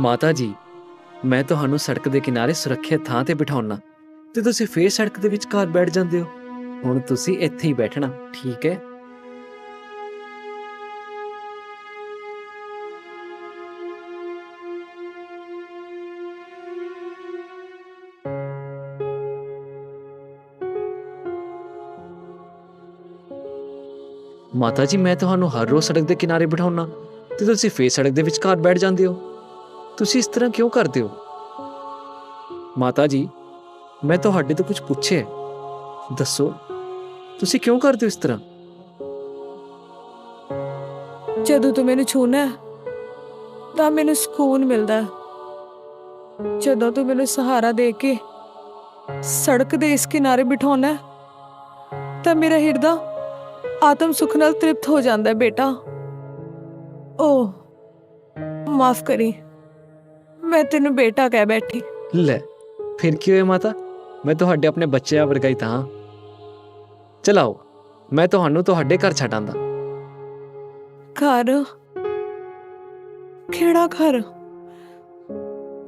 ਮਾਤਾ ਜੀ, ਮੈਂ ਤੁਹਾਨੂੰ ਸੜਕ ਦੇ ਕਿਨਾਰੇ ਸੁਰੱਖਿਅਤ ਥਾਂ ਤੇ ਬਿਠਾਉਣਾ। ਤੇ ਤੁਸੀਂ ਫੇਰ ਸੜਕ ਦੇ ਵਿਚਕਾਰ ਬੈਠ ਜਾਂਦੇ ਹੋ। ਹੁਣ ਤੁਸੀਂ ਇੱਥੇ ਹੀ ਬੈਠਣਾ, ਠੀਕ ਹੈ? ਮਾਤਾ ਜੀ, ਮੈਂ ਤੁਹਾਨੂੰ ਹਰ ਰੋਜ਼ ਸੜਕ ਦੇ ਕਿਨਾਰੇ ਬਿਠਾਉਣਾ। ਤੇ ਤੁਸੀਂ ਫੇਰ ਸੜਕ ਦੇ ਵਿਚਕਾਰ ਬੈਠ ਜਾਂਦੇ ਹੋ। ਤੁਸੀਂ ਇਸ ਤਰ੍ਹਾਂ ਕਿਉਂ ਕਰਦੇ ਹੋ? ਮਾਤਾ ਜੀ, ਮੈਂ ਤੁਹਾਡੇ ਤੋਂ ਕੁਝ ਪੁੱਛਿਆ ਦੱਸੋ, ਤੁਸੀਂ ਕਿਉਂ ਕਰਦੇ ਹੋ ਇਸ ਤਰ੍ਹਾਂ? ਜਦੋਂ ਤੂੰ ਮੈਨੂੰ ਛੂਨਾ ਤਾਂ ਮੈਨੂੰ ਸਕੂਨ ਮਿਲਦਾ ਜਦੋਂ ਤੂੰ ਮੈਨੂੰ ਸਹਾਰਾ ਦੇ ਕੇ ਸੜਕ ਦੇ ਇਸ ਕਿਨਾਰੇ ਬਿਠਾਉਣਾ ਤਾਂ ਮੇਰਾ ਹਿਰਦਾ ਆਤਮ ਸੁਖ ਨਾਲ ਤ੍ਰਿਪਤ ਹੋ ਜਾਂਦਾ ਬੇਟਾ। ਓ ਮਾਫ ਕਰੀ। ਮੈਂ ਤੈਨੂੰ ਬੇਟਾ ਕਹਿ ਬੈਠੀ। ਲੈ ਫਿਰ ਕੀ ਹੋਇਆ ਮਾਤਾ? ਮੈਂ ਤੁਹਾਡੇ ਆਪਣੇ ਬੱਚਿਆਂ ਵਰਗਾ ਹੀ ਤਾਂ। ਚਲਾਓ ਮੈਂ ਤੁਹਾਨੂੰ ਤੁਹਾਡੇ ਘਰ ਛੱਡਾਂਦਾ। ਘਰ? ਕਿਹੜਾ ਘਰ?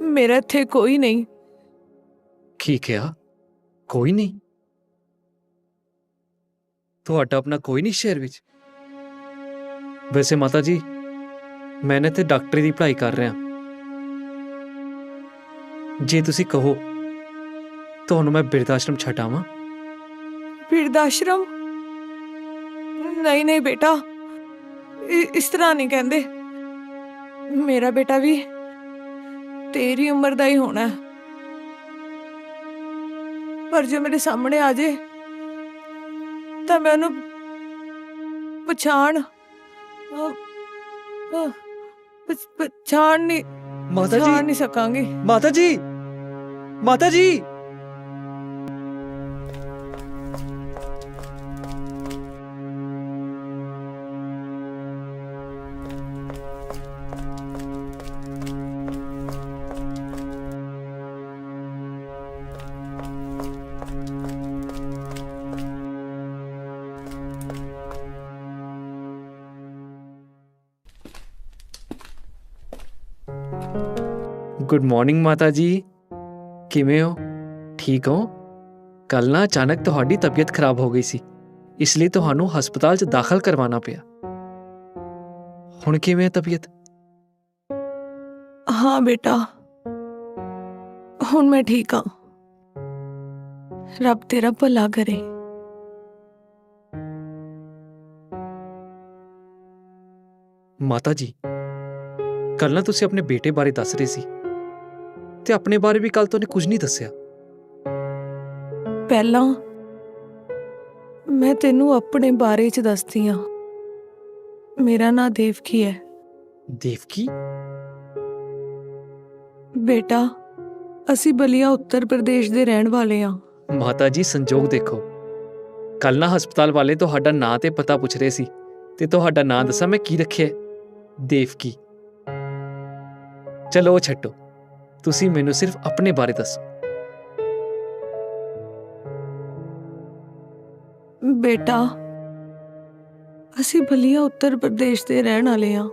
ਮੇਰਾ ਇੱਥੇ ਕੋਈ ਨਹੀਂ। ਕੀ ਕਿਹਾ? ਕੋਈ ਨਹੀਂ? ਤੁਹਾਡਾ ਆਪਣਾ ਕੋਈ ਨਹੀਂ ਸ਼ਹਿਰ ਵਿੱਚ? ਵੈਸੇ ਮਾਤਾ ਜੀ ਮੈਂ ਨਾ ਤੇ ਡਾਕਟਰੀ ਦੀ ਪੜ੍ਹਾਈ ਕਰ ਰਿਹਾ। ਜੇ ਤੁਸੀਂ ਕਹੋ, ਤੁਹਾਨੂੰ ਮੈਂ ਬਿਰਧ ਆਸ਼ਰਮ ਛੱਡਾਵਾਂ ਬਿਰਦਾਸ਼ਰਮ? ਨਹੀਂ ਨਹੀਂ ਬੇਟਾ। ਇਸ ਤਰ੍ਹਾਂ ਨਹੀਂ ਕਹਿੰਦੇ। ਮੇਰਾ ਬੇਟਾ ਵੀ ਤੇਰੀ ਉਮਰ ਦਾ ਹੀ ਹੋਣਾ। ਪਰ ਜੇ ਮੇਰੇ ਸਾਹਮਣੇ ਆ ਜੇ, ਤਾਂ ਮੈਂ ਉਹਨੂੰ ਪਛਾਣ ਪਛਾਣ ਨਹੀਂ ਮਾਤਾ ਪਛਾਣ ਜੀ ਨਹੀਂ ਸਕਾਂਗੀ। ਮਾਤਾ ਜੀ। ਮਾਤਾ ਜੀ। ਗੁੱਡ ਮਾਰਨਿੰਗ ਮਾਤਾ ਜੀ। ਕਿਵੇਂ ਹੋ? ਠੀਕ ਹੋ? ਕੱਲ ਨਾ ਅਚਾਨਕ ਤੁਹਾਡੀ ਤਬੀਅਤ ਖਰਾਬ ਹੋ ਗਈ ਸੀ। ਇਸ ਲਈ ਤੁਹਾਨੂੰ ਹਸਪਤਾਲ 'ਚ ਦਾਖਲ ਕਰਵਾਉਣਾ ਪਿਆ। ਹੁਣ ਕਿਵੇਂ ਹੈ ਤਬੀਅਤ? ਹਾਂ ਬੇਟਾ। ਹੁਣ ਮੈਂ ਠੀਕ ਹਾਂ। ਰੱਬ ਤੇਰਾ ਭਲਾ ਕਰੇ। ਮਾਤਾ ਜੀ ਕੱਲ ਨਾ ਤੁਸੀਂ ਆਪਣੇ ਬੇਟੇ ਬਾਰੇ ਦੱਸ ਰਹੇ ਸੀ। ਤੇ ਆਪਣੇ ਬਾਰੇ ਵੀ ਕੱਲ ਤੋਂ ਨੇ ਕੁਝ ਨਹੀਂ ਦੱਸਿਆ। ਪਹਿਲਾਂ ਮੈਂ ਤੈਨੂੰ ਆਪਣੇ ਬਾਰੇ ਚ ਦੱਸਦੀ ਆ ਮੇਰਾ ਨਾਂ ਦੇਵਕੀ ਹੈ। ਦੇਵਕੀ? ਬੇਟਾ ਅਸੀਂ ਬਲੀਆ ਉੱਤਰ ਪ੍ਰਦੇਸ਼ ਦੇ ਰਹਿਣ ਵਾਲੇ ਆ ਮਾਤਾ ਜੀ ਸੰਜੋਗ ਦੇਖੋ। ਕੱਲ ਨਾ ਹਸਪਤਾਲ ਵਾਲੇ ਤੁਹਾਡਾ ਨਾਂ ਤੇ ਪਤਾ ਪੁੱਛ ਰਹੇ ਸੀ ਤੇ ਤੁਹਾਡਾ ਨਾਂ ਦੱਸਾਂ ਮੈਂ ਕੀ ਰੱਖਿਆ? ਦੇਵਕੀ। ਚਲੋ ਛੱਡੋ। ਤੁਸੀਂ ਮੈਨੂੰ ਸਿਰਫ ਆਪਣੇ ਬਾਰੇ ਦੱਸੋ। ਬੇਟਾ, ਅਸੀਂ ਬਲੀਆ ਉੱਤਰ ਪ੍ਰਦੇਸ਼ ਦੇ ਰਹਿਣ ਵਾਲੇ ਆ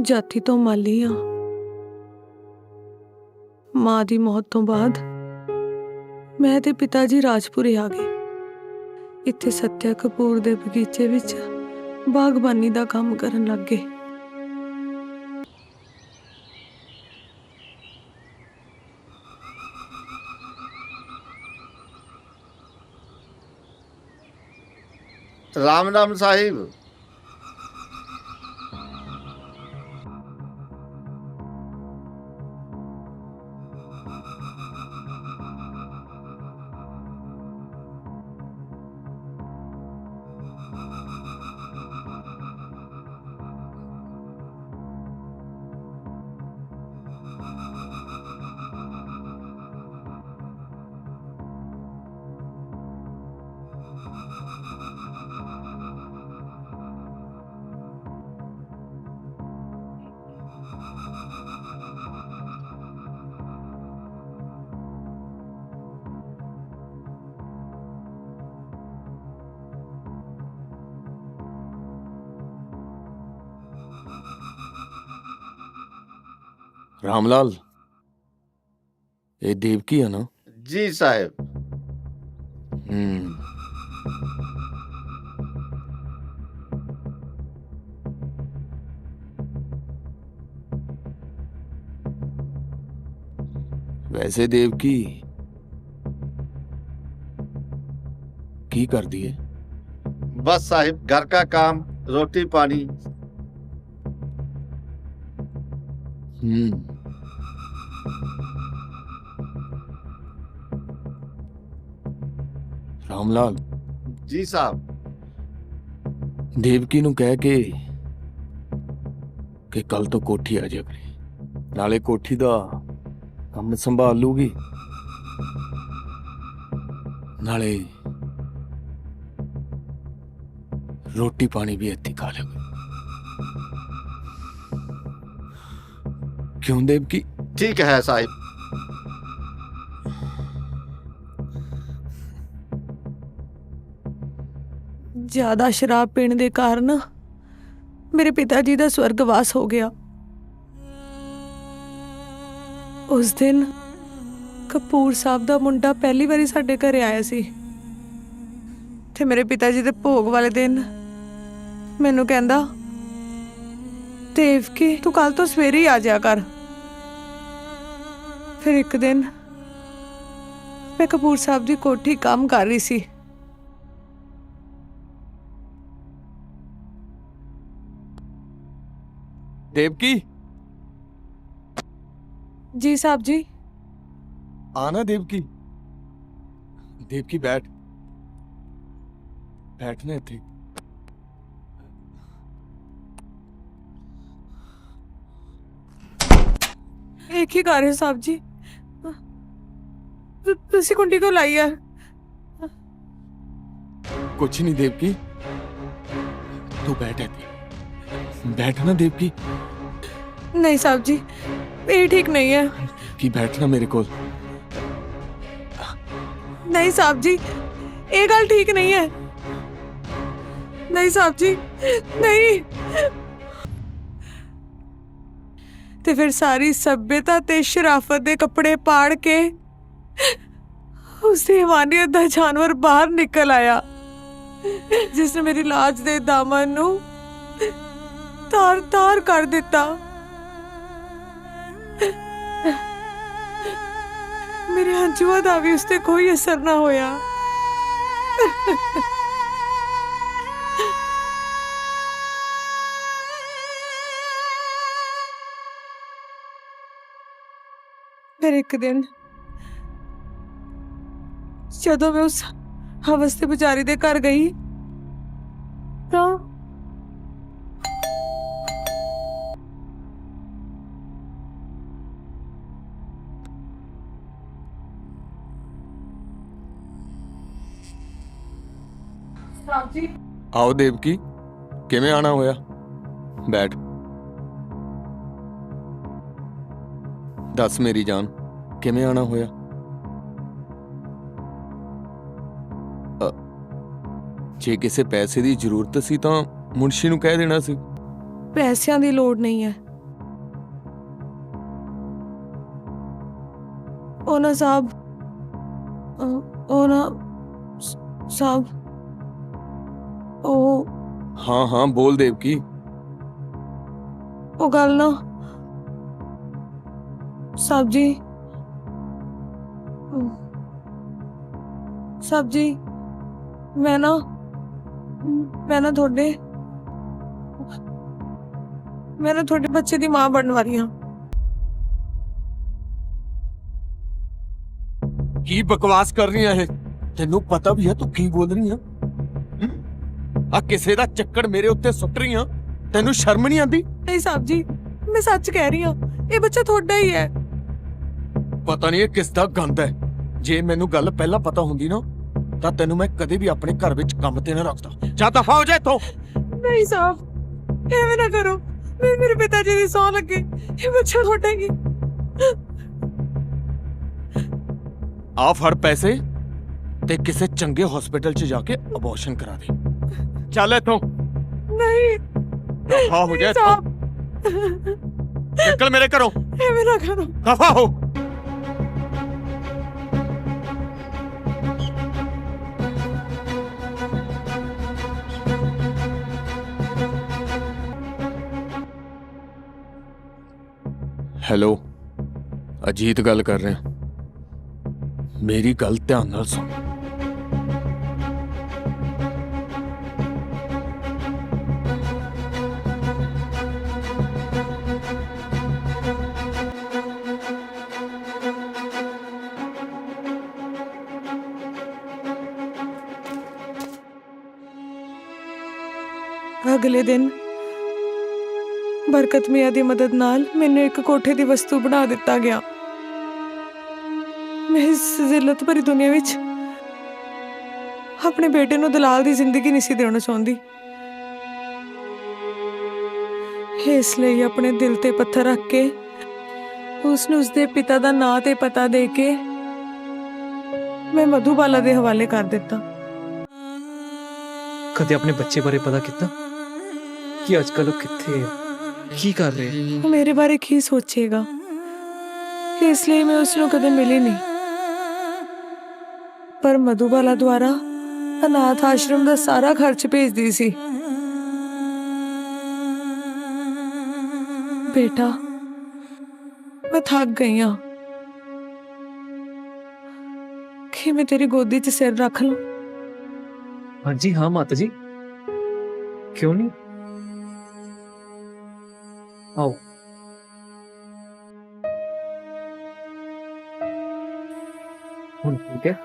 ਜਾਤੀ ਤੋਂ ਮਾਲੀ ਆ ਮਾਂ ਦੀ ਮੌਤ ਤੋਂ ਬਾਅਦ ਮੈਂ ਤੇ ਪਿਤਾ ਜੀ ਰਾਜਪੁਰੇ ਆ ਗਏ। ਇੱਥੇ ਸਤਿਆ ਕਪੂਰ ਦੇ ਬਗੀਚੇ ਵਿੱਚ ਬਾਗਬਾਨੀ ਦਾ ਕੰਮ ਕਰਨ ਲੱਗ ਰਾਮ ਰਾਮ ਸਾਹਿਬ। रामलाल ये देवकी है ना? जी साहब। हम्म। वैसे देवकी की कर दिए बस साहिब घर का काम रोटी पानी। हम्म। ਰਾਮਲਾਲ। ਜੀ ਸਾਹਿਬ। ਦੇਵਕੀ ਨੂੰ ਕਹਿ ਕੇ ਕਿ ਕੱਲ ਤੋਂ ਕੋਠੀ ਆ ਜਾ ਨਾਲੇ ਕੋਠੀ ਦਾ ਕੰਮ ਸੰਭਾਲ ਲੂਗੀ। ਨਾਲੇ ਰੋਟੀ ਪਾਣੀ ਵੀ ਇੱਥੇ ਖਾ ਲੂਗੀ ਕਿਉਂ ਦੇਵਕੀ? ਠੀਕ ਹੈ ਸਾਹਿਬ। ਜ਼ਿਆਦਾ ਸ਼ਰਾਬ ਪੀਣ ਦੇ ਕਾਰਨ ਮੇਰੇ ਪਿਤਾ ਜੀ ਦਾ ਸਵਰਗਵਾਸ ਹੋ ਗਿਆ। ਉਸ ਦਿਨ ਕਪੂਰ ਸਾਹਿਬ ਦਾ ਮੁੰਡਾ ਪਹਿਲੀ ਵਾਰੀ ਸਾਡੇ ਘਰੇ ਆਇਆ ਸੀ ਤੇ ਮੇਰੇ ਪਿਤਾ ਜੀ ਦੇ ਭੋਗ ਵਾਲੇ ਦਿਨ ਮੈਨੂੰ ਕਹਿੰਦਾ, ਦੇਵਕੀ, ਤੂੰ ਕੱਲ ਤੋਂ ਸਵੇਰੇ ਹੀ ਆ ਜਾਇਆ ਕਰ। ਫਿਰ ਇੱਕ ਦਿਨ ਮੈਂ ਕਪੂਰ ਸਾਹਿਬ ਦੀ ਕੋਠੀ ਕੰਮ ਕਰ ਰਹੀ ਸੀ। ਦੇਵਕੀ ਜੀ ਸਾਹਿਬ ਜੀ। ਆ ਨਾ ਦੇਵਕੀ ਦੇਵਕੀ ਬੈਠ। ਬੈਠਣਾ ਇੱਥੇ। ਇਹ ਕੀ ਕਰ ਰਹੇ ਹੋ ਸਾਹਿਬ ਜੀ। ਤੁ- ਤੁਸੀਂ ਕੁੰਡੀ ਕਿਉਂ ਲਾਈ ਆ ਕੁਛ ਨਹੀਂ ਦੇਵਕੀ ਤੂੰ ਬੈਠ ਇੱਥੇ। बैठना देवकी नहीं साहब जी ये ठीक नहीं है कि बैठना मेरे को नहीं साहब जी ये गल ठीक नहीं है नहीं साहब ਜੀ ਨਹੀਂ। ਤੇ ਫਿਰ ਸਾਰੀ ਸੱਭਿਅਤਾ ਤੇ ਸ਼ਰਾਫਤ ਦੇ ਕੱਪੜੇ ਪਾੜ ਕੇ ਉਸ ਦੀ ਹਵਾਨੀਅਤ ਦਾ ਜਾਨਵਰ ਬਾਹਰ ਨਿਕਲ ਆਇਆ ਜਿਸ ਨੇ ਮੇਰੀ ਲਾਜ ਦੇ ਦਾਮਨ ਨੂੰ ਤਾਰ ਤਾਰ ਕਰ ਦਿੱਤਾ। ਮੇਰੇ ਹੰਝੂਆਂ ਦਾ ਵੀ ਉਸ ਤੇ ਕੋਈ ਅਸਰ ਨਾ ਹੋਇਆ। ਫਿਰ ਇੱਕ ਦਿਨ ਜਦੋਂ ਮੈਂ ਉਸ ਹਵਸ ਤੇ ਵਿਚਾਰੀ ਦੇ ਘਰ ਗਈ ਆਓ ਦੇਵਕੀ ਕਿਵੇਂ ਆਣਾ ਹੋਇਆ? ਬੈਠ। ਦੱਸ ਮੇਰੀ ਜਾਨ, ਕਿਵੇਂ ਆਣਾ ਹੋਇਆ? ਜੇ ਕਿਸੇ ਪੈਸੇ ਦੀ ਜ਼ਰੂਰਤ ਸੀ ਤਾਂ ਮੁਨਸ਼ੀ ਨੂੰ ਕਹਿ ਦੇਣਾ ਸੀ। ਪੈਸਿਆਂ ਦੀ ਲੋੜ ਨਹੀਂ ਹੈ। ਉਹਨਾਂ ਸਾਹਿਬ ਉਹਨਾਂ ਸਾਹਿਬ ਹਾਂ ਹਾਂ ਬੋਲ ਦੇਵਕੀ। ਉਹ ਗੱਲ ਨਾ ਸਾਹਿਬ ਜੀ ਸਾਹਿਬ ਜੀ ਮੈਂ ਨਾ ਮੈਂ ਨਾ ਤੁਹਾਡੇ ਮੈਂ ਨਾ ਤੁਹਾਡੇ ਬੱਚੇ ਦੀ ਮਾਂ ਬਣਨ ਵਾਲੀ ਹਾਂ। ਕੀ ਬਕਵਾਸ ਕਰ ਰਹੀ ਹੈ ਇਹ? ਤੈਨੂੰ ਪਤਾ ਵੀ ਹੈ ਤੂੰ ਕੀ ਬੋਲ ਰਹੀ ਆ? ਆ ਕਿਸੇ ਦਾ ਚੱਕਰ ਮੇਰੇ ਉੱਤੇ ਸੁੱਟ ਰਹੀ ਆ ਤੈਨੂੰ ਸ਼ਰਮ ਨਹੀਂ ਆਂਦੀ ਨਹੀਂ ਸਾਹਿਬ ਜੀ ਮੈਂ ਸੱਚ ਕਹਿ ਰਹੀ ਹਾਂ ਇਹ ਬੱਚਾ ਤੁਹਾਡਾ ਹੀ ਹੈ। ਪਤਾ ਨਹੀਂ ਇਹ ਕਿਸ ਦਾ ਗੰਦ ਹੈ। ਜੇ ਮੈਨੂੰ ਗੱਲ ਪਹਿਲਾਂ ਪਤਾ ਹੁੰਦੀ ਨਾ ਤਾਂ ਤੈਨੂੰ ਮੈਂ ਕਦੇ ਵੀ ਆਪਣੇ ਘਰ ਵਿੱਚ ਕੰਮ ਤੇ ਨਾ ਰੱਖਦਾ। ਜਾ ਦਫਾ ਹੋ ਜਾ ਇੱਥੋਂ। ਨਹੀਂ ਸਾਹਿਬ ਐਵੇਂ ਨਾ ਕਰੋ। ਮੇਰੇ ਮੇਰੇ ਪਿਤਾ ਜੀ ਦੀ ਸੌ ਲੱਗੇ ਇਹ ਬੱਚਾ ਤੁਹਾਡਾ ਹੈ। ਆ ਫੜ ਪੈਸੇ ਤੇ ਕਿਸੇ ਚੰਗੇ ਹਸਪੀਟਲ 'ਚ ਜਾ ਕੇ ਅਬੋਰਸ਼ਨ ਕਰਾ ਦੇ। ਚੱਲ ਇੱਥੋਂ ਨਹੀਂ ਦਫਾ ਹੋ ਜਾ ਇੱਥੋਂ ਸਾਹਿਬ ਨਿਕਲ ਮੇਰੇ ਘਰੋਂ ਐਵੇਂ ਨਾ ਕਰੋ ਦਫਾ ਹੋ ਹੈਲੋ ਅਜੀਤ ਗੱਲ ਕਰ ਰਿਹਾ ਮੇਰੀ ਗੱਲ ਧਿਆਨ ਨਾਲ ਸੁਣ ਅਗਲੇ ਦਿਨ ਬਰਕਤ ਮੀਆਂ ਦੀ ਮਦਦ ਨਾਲ ਮੈਨੂੰ ਇੱਕ ਕੋਠੇ ਦੀ ਵਸਤੂ ਬਣਾ ਦਿੱਤਾ ਗਿਆ। ਮੈਂ ਇਸ ਜ਼ਿਲਤ ਭਰੀ ਦੁਨੀਆ ਵਿੱਚ ਆਪਣੇ ਬੇਟੇ ਨੂੰ ਦਲਾਲ ਦੀ ਜ਼ਿੰਦਗੀ ਨਹੀਂ ਸੀ ਦੇਣਾ ਚਾਹੁੰਦੀ। ਇਸ ਲਈ ਆਪਣੇ ਦਿਲ ਤੇ ਪੱਥਰ ਰੱਖ ਕੇ, ਉਸ ਨੂੰ ਉਸਦੇ ਪਿਤਾ ਦਾ ਨਾਂ ਤੇ ਪਤਾ ਦੇ ਕੇ ਮੈਂ ਮਧੂਬਾਲਾ ਦੇ ਹਵਾਲੇ ਕਰ ਦਿੱਤਾ। ਕਦੇ ਆਪਣੇ ਬੱਚੇ ਬਾਰੇ ਪਤਾ ਕੀਤਾ? ਕਿ ਅੱਜ ਕੱਲ੍ਹ ਉਹ ਕਿੱਥੇ ਹੈ ਕੀ ਕਰ ਰਹੇ ਹੈ? ਉਹ ਮੇਰੇ ਬਾਰੇ ਕੀ ਸੋਚੇਗਾ ਇਸ ਲਈ ਮੈਂ ਉਸ ਨੂੰ ਕਦੇ ਮਿਲੀ ਨਹੀਂ ਪਰ ਮਧੂਬਾਲਾ ਦੁਆਰਾ ਅਨਾਥ ਆਸ਼ਰਮ ਦਾ ਸਾਰਾ ਖਰਚ ਭੇਜਦੀ ਸੀ ਬੇਟਾ ਮੈਂ ਥੱਕ ਗਈ ਹਾਂ ਕਿ ਮੈਂ ਤੇਰੀ ਗੋਦੀ 'ਚ ਸਿਰ ਰੱਖ ਲਾਂ ਹਾਂਜੀ ਹਾਂ ਮਾਤਾ ਜੀ ਕਿਉਂ ਨਹੀਂ ਆਓ ਹੁਣ ਠੀਕ ਹੈ?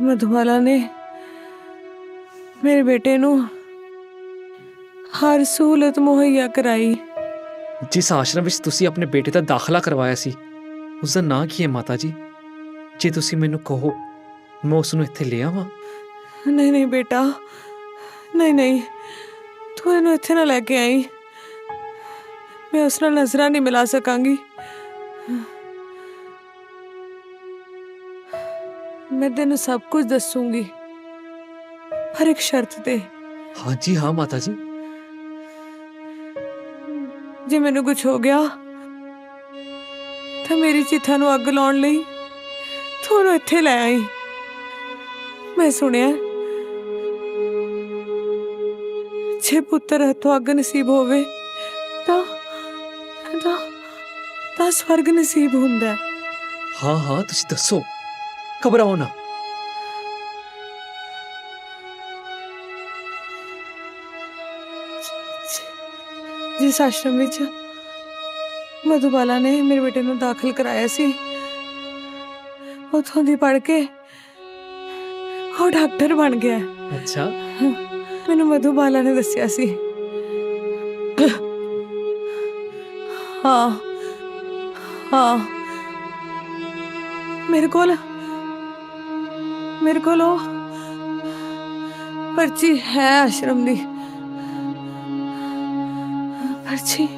ਮਧੂਬਾਲਾ ਨੇ ਮੇਰੇ ਬੇਟੇ ਨੂੰ ਹਰ ਸਹੂਲਤ ਮੁਹੱਈਆ ਕਰਾਈ। ਜਿਸ ਆਸ਼ਰਮ ਵਿੱਚ ਤੁਸੀਂ ਆਪਣੇ ਬੇਟੇ ਦਾ ਦਾਖਲਾ ਕਰਵਾਇਆ ਸੀ ਉਸ ਦਾ ਨਾਂ ਕੀ ਹੈ ਮਾਤਾ ਜੀ? ਜੇ ਤੁਸੀਂ ਮੈਨੂੰ ਕਹੋ ਮੈਂ ਉਸ ਨੂੰ ਇੱਥੇ ਲੈ ਆਵਾਂ? ਨਹੀਂ ਨਹੀਂ ਬੇਟਾ ਨਹੀਂ ਨਹੀਂ ਤੂੰ ਇਹਨੂੰ ਇੱਥੇ ਨਾ ਲੈ ਕੇ ਆਈ। ਮੈਂ ਉਸ ਨਾਲ ਨਜ਼ਰਾਂ ਨਹੀਂ ਮਿਲਾ ਸਕਾਂਗੀ। ਮੈਂ ਤੈਨੂੰ ਸਭ ਕੁਝ ਦੱਸੂੰਗੀ। ਪਰ ਇੱਕ ਸ਼ਰਤ ਤੇ। ਹਾਂਜੀ ਹਾਂ ਮਾਤਾ ਜੀ। ਜੇ ਮੈਨੂੰ ਕੁਝ ਹੋ ਗਿਆ ਤਾਂ ਮੇਰੀ ਚਿੱਥਾ ਨੂੰ ਅੱਗ ਲਾਉਣ ਲਈ ਤੂੰ ਉਹਨੂੰ ਇੱਥੇ ਲੈ ਆਈ। ਮੈਂ ਸੁਣਿਆ ਜੇ ਪੁੱਤਰ ਹੱਥੋਂ ਅੱਗ ਨਸੀਬ ਹੋਵੇ ਤਾਂ ਤਾਂ ਤਾਂ ਸਵਰਗ ਨਸੀਬ ਹੁੰਦਾ ਹੈ। ਹਾਂ ਹਾਂ ਤੁਸੀਂ ਦੱਸੋ ਘਬਰਾਓ ਨਾ ਜਿਸ ਆਸ਼ਰਮ ਵਿੱਚ ਮਧੂਬਾਲਾ ਨੇ ਮੇਰੇ ਬੇਟੇ ਨੂੰ ਦਾਖਲ ਕਰਾਇਆ ਸੀ ਉਥੋਂ ਦੀ ਪੜ ਕੇ ਉਹ ਡਾਕਟਰ ਬਣ ਗਿਆ। ਅੱਛਾ ਮੈਨੂੰ ਮਧੂ ਬਾਲਾ ਨੇ ਦੱਸਿਆ ਸੀ। ਹਾਂ ਹਾਂ। ਮੇਰੇ ਕੋਲ ਮੇਰੇ ਕੋਲ ਉਹ ਪਰਚੀ ਹੈ ਆਸ਼ਰਮ ਦੀ। ਪਰਚੀ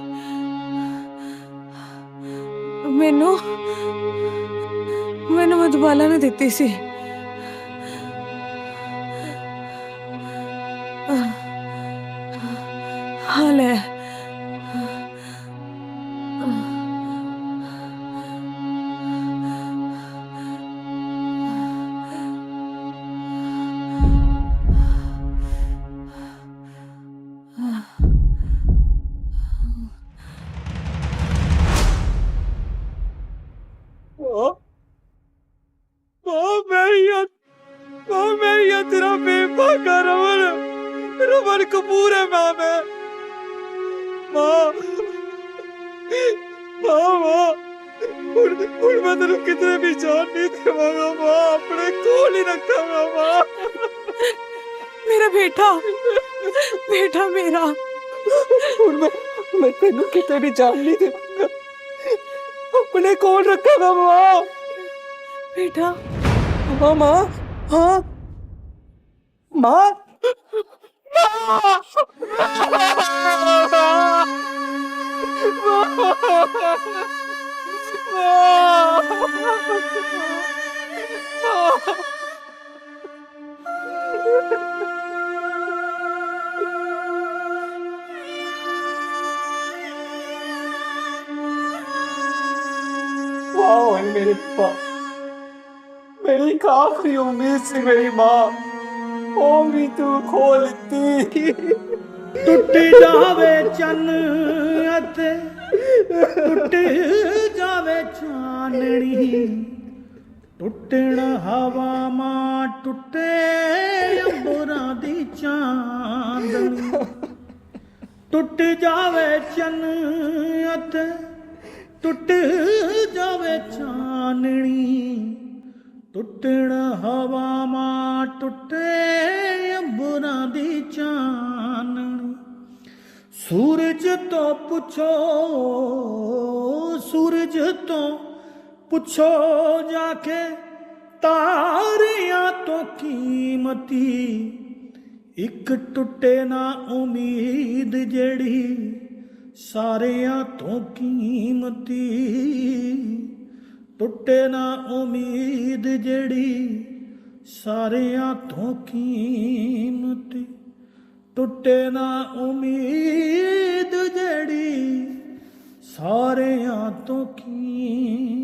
ਮੈਨੂੰ ਮੈਨੂੰ ਮਧੂਬਾਲਾ ਨੇ ਦਿੱਤੀ ਸੀ। ਲੈ। ਉਹ। ਉਹ ਮੇਰੀਆ ਉਹ ਮੇਰੀਆ ਤੇਰਾ ਬੇਪਾ ਕਰ ਰਮਨ। ਰਮਨ ਕਪੂਰ ਹੈ ਮਾਂ, ਮੈਂ। ਮਾਂ ਮਾਂ ਮਾਂ ਹੁਣ ਹੁਣ ਮੈਂ ਤੈਨੂੰ ਕਿਤੇ ਵੀ ਜਾਣ ਨਹੀਂ ਦੇਵਾਂਗਾ ਮਾਂ ਆਪਣੇ ਕੋਲ ਹੀ ਰੱਖਾਂਗਾ ਮਾਂ ਮੇਰਾ ਬੇਟਾ ਬੇਟਾ ਮੇਰਾ ਹੁਣ ਮੈਂ ਮੈਂ ਤੈਨੂੰ ਕਿਤੇ ਵੀ ਜਾਣ ਨਹੀਂ ਦੇਵਾਂਗਾ ਆਪਣੇ ਕੋਲ ਰੱਖਾਂਗਾ ਮਾਂ ਬੇਟਾ ਹਾਂ ਮਾਂ ਹਾਂ ਵਾਹ ਹੈ ਮੇਰੇ ਪਾ। ਮੇਰੀ ਕਾਫੀ ਉਮੀਦ ਸੀ ਮੇਰੀ ਮਾਂ। ਉਹ ਵੀ ਤੂੰ ਖੋਲਤੀ ਟੁੱਟ ਜਾਵੇ ਚਾਨਣੀ ਟੁੱਟਣ ਹਵਾ ਮਾਂ ਟੁੱਟੇ ਅੰਬਰਾਂ ਦੀ ਚਾਂਦਣੀ ਟੁੱਟ ਜਾਵੇ ਚੰਨ ਟੁੱਟ ਜਾਵੇ ਚਾਨਣੀ ਟੁੱਟਣ ਹਵਾ ਮਾਂ ਟੁੱਟੇ ਅੰਬਰਾਂ ਦੀ ਚਾਨਣੀ। ਸੂਰਜ ਤੋਂ ਪੁੱਛੋ, ਸੂਰਜ ਤੋਂ ਪੁੱਛੋ ਜਾ ਕੇ ਤਾਰਿਆਂ ਤੋਂ ਕੀਮਤੀ। ਇੱਕ ਟੁੱਟੇ ਨਾ ਉਮੀਦ ਜਿਹੜੀ ਸਾਰਿਆਂ ਤੋਂ ਕੀਮਤੀ। ਟੁੱਟੇ ਨਾ ਉਮੀਦ ਜਿਹੜੀ ਸਾਰਿਆਂ ਤੋਂ ਕੀਮਤੀ। ਟੁੱਟੇ ਨਾ ਉਮੀਦ ਜਿਹੜੀ ਸਾਰਿਆਂ ਤੋਂ ਕੀਮਤੀ